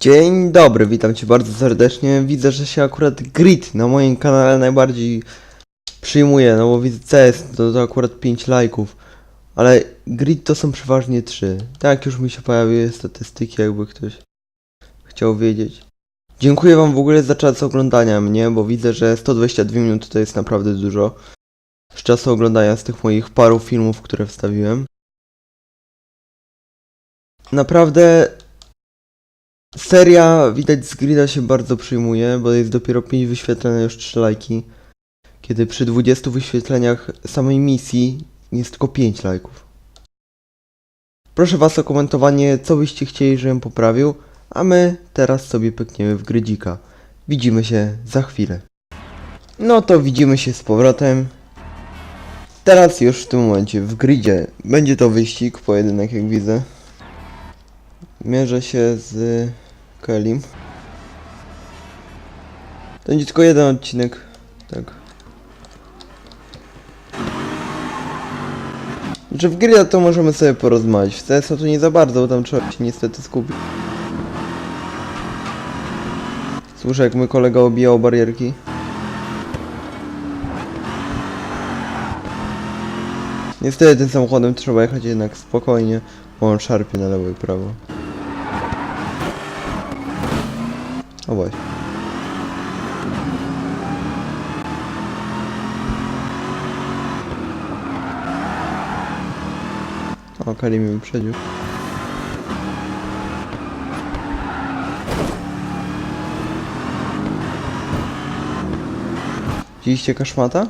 Dzień dobry, witam cię bardzo serdecznie. Widzę, że się akurat grid na moim kanale najbardziej przyjmuje, no bo widzę CS to, to akurat 5 lajków, ale grid to są przeważnie 3. Tak już mi się pojawiły statystyki, jakby ktoś chciał wiedzieć. Dziękuję wam w ogóle za czas oglądania mnie, bo widzę, że 122 minuty to jest naprawdę dużo. Z czasu oglądania z tych moich paru filmów, które wstawiłem. Naprawdę Seria widać z grida się bardzo przyjmuje, bo jest dopiero 5 wyświetleń, a już 3 lajki. Kiedy przy 20 wyświetleniach samej misji jest tylko 5 lajków. Proszę was o komentowanie, co byście chcieli, żebym poprawił, a my teraz sobie pykniemy w grydzika. Widzimy się za chwilę. No to widzimy się z powrotem. Teraz już w tym momencie w gridzie będzie to wyścig, pojedynek jak widzę. Mierzę się z Kelim. To będzie tylko jeden odcinek. Tak. Że w gry to możemy sobie porozmawiać. W CS to nie za bardzo, bo tam trzeba się niestety skupić. Słyszę jak mój kolega obijał barierki. Niestety tym samochodem trzeba jechać jednak spokojnie, bo on szarpie na lewo i prawo. O właśnie. O, Kali mnie wyprzedził. Widzieliście kaszmata?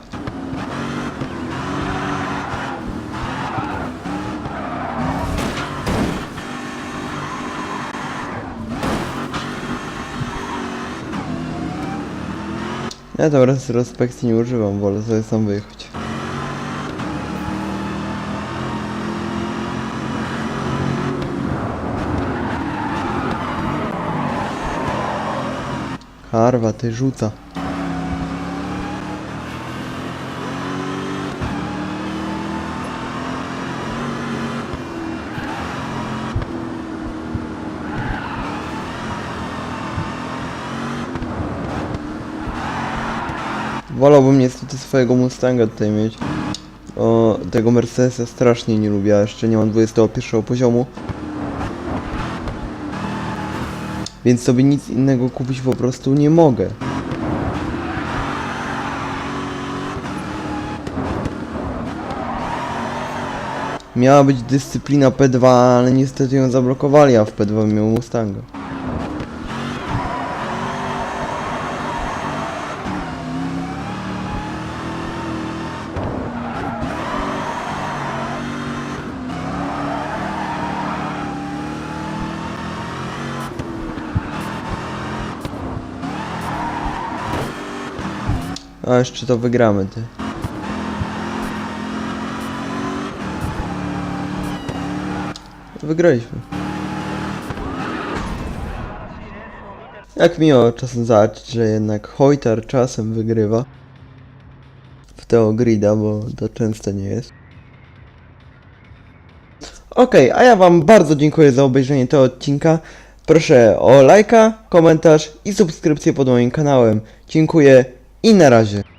Ja tam raz respekcji nie używam, wolę sobie sam wyjechać. Karwa, ty rzuca. Wolałbym niestety swojego Mustanga tutaj mieć. O, tego Mercedesa strasznie nie lubię, a jeszcze nie mam 21 poziomu. Więc sobie nic innego kupić po prostu nie mogę. Miała być dyscyplina P2, ale niestety ją zablokowali, a w P2 miał Mustanga. A jeszcze to wygramy, ty. Wygraliśmy. Jak miło czasem zobaczyć, że jednak Hojtar czasem wygrywa. W tego grida, bo to często nie jest. Okej, a ja wam bardzo dziękuję za obejrzenie tego odcinka. Proszę o lajka, komentarz i subskrypcję pod moim kanałem. Dziękuję i na razie.